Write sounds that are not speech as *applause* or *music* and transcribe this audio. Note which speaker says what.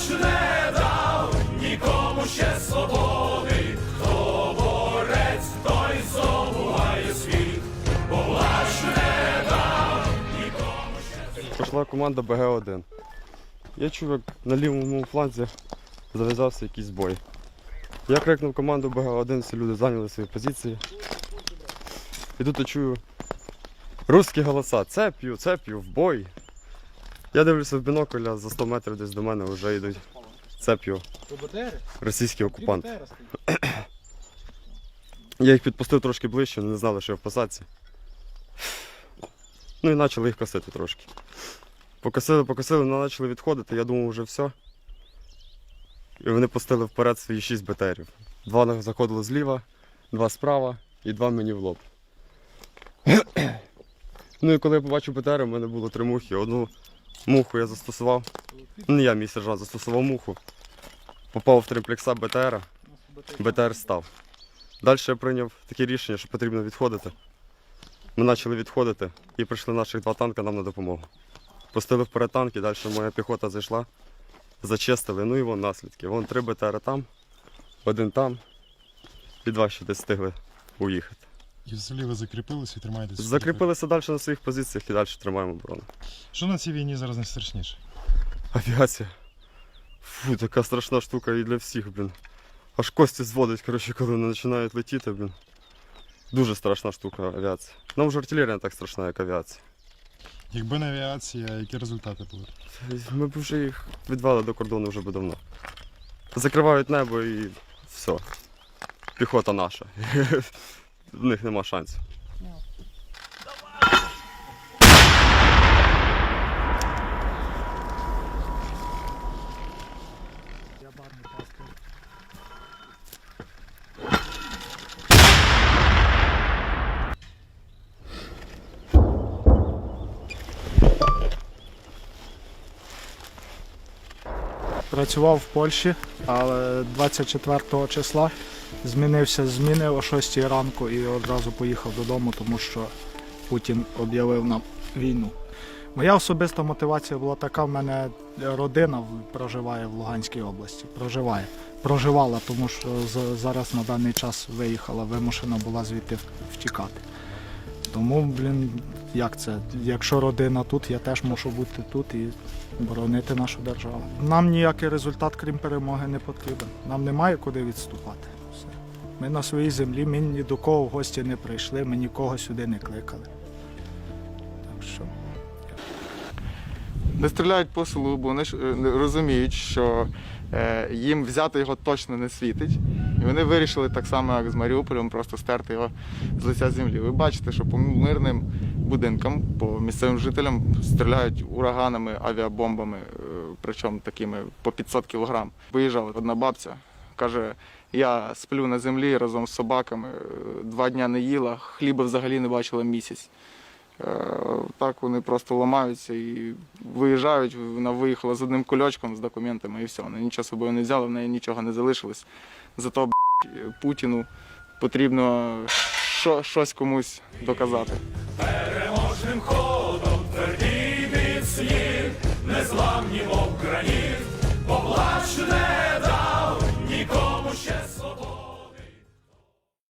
Speaker 1: ж не дав
Speaker 2: нікому ще свободи, хто борець, той здобуває світ, бо ж не дав нікому
Speaker 1: ще. Прийшла команда БГ-1. Я чув, як на лівому фланзі зав'язався якийсь бой. Я крикнув команду БГ-1, всі люди зайняли свої позиції. І тут я чую русські голоса, це п'ю, це п'ю, в бой. Я дивлюся в бінокль, а за 100 метрів десь до мене вже йдуть цеп'ю російські окупанти. Я їх підпустив трошки ближче, не знали, що я в посадці. Ну і почали їх косити трошки. Покосили, покосили, вони почали відходити, я думав, вже все. І вони пустили вперед свої 6 БТРів. Два заходили зліва, два справа і два мені в лоб. *clears throat* ну і коли я побачив БТР, у мене було три мухи. Одну муху я застосував. Ну, не я, мій сержант, застосував муху. Попав в триплекса БТРа. БТР став. Далі я прийняв таке рішення, що потрібно відходити. Ми почали відходити і прийшли наших два танки нам на допомогу. Пустили вперед танки, далі моя піхота зайшла, зачистили, ну і вон наслідки. Вон три БТР там, один там і два ще десь встигли уїхати.
Speaker 3: І взагалі ви закріпилися і тримаєтесь.
Speaker 1: Закріпилися далі на своїх позиціях і далі тримаємо оборону.
Speaker 3: Що на цій війні зараз найстрашніше?
Speaker 1: Авіація. Фу, така страшна штука і для всіх, блін. Аж кості зводить, коротше, коли вони починають летіти, блін. Дуже страшна штука авіація. Нам вже артилерія не так страшна, як авіація.
Speaker 3: Якби не авіація, які результати були?
Speaker 1: Ми б вже їх відвели до кордону вже би давно. Закривають небо і все. Піхота наша. *laughs* В них нема шансів.
Speaker 4: Працював в Польщі, але 24 числа змінився з зміни о 6 ранку і одразу поїхав додому, тому що Путін об'явив нам війну. Моя особиста мотивація була така: в мене родина проживає в Луганській області. Проживає. Проживала, тому що зараз на даний час виїхала, вимушена була звідти втікати. Тому, блін, як це? Якщо родина тут, я теж мушу бути тут і боронити нашу державу. Нам ніякий результат, крім перемоги, не потрібен. Нам немає куди відступати. Ми на своїй землі, ми ні до кого в гості не прийшли, ми нікого сюди не кликали. Так що.
Speaker 5: Не стріляють по селу, бо вони ж е, розуміють, що е, їм взяти його точно не світить. І вони вирішили так само, як з Маріуполем, просто стерти його з лиця землі. Ви бачите, що по мирним будинкам, по місцевим жителям стріляють ураганами, авіабомбами, е, причому такими по 500 кілограм. Виїжджала одна бабця, каже. Я сплю на землі разом з собаками, е, два дня не їла, хліба взагалі не бачила місяць. Е, Так вони просто ламаються і виїжджають. Вона виїхала з одним кульочком з документами і все. Вона нічого собою не взяла, в неї нічого не залишилось. Зато б**, Путіну потрібно що, щось комусь доказати.
Speaker 6: Переможним ходом тверді міцні, незламні, мов граніт,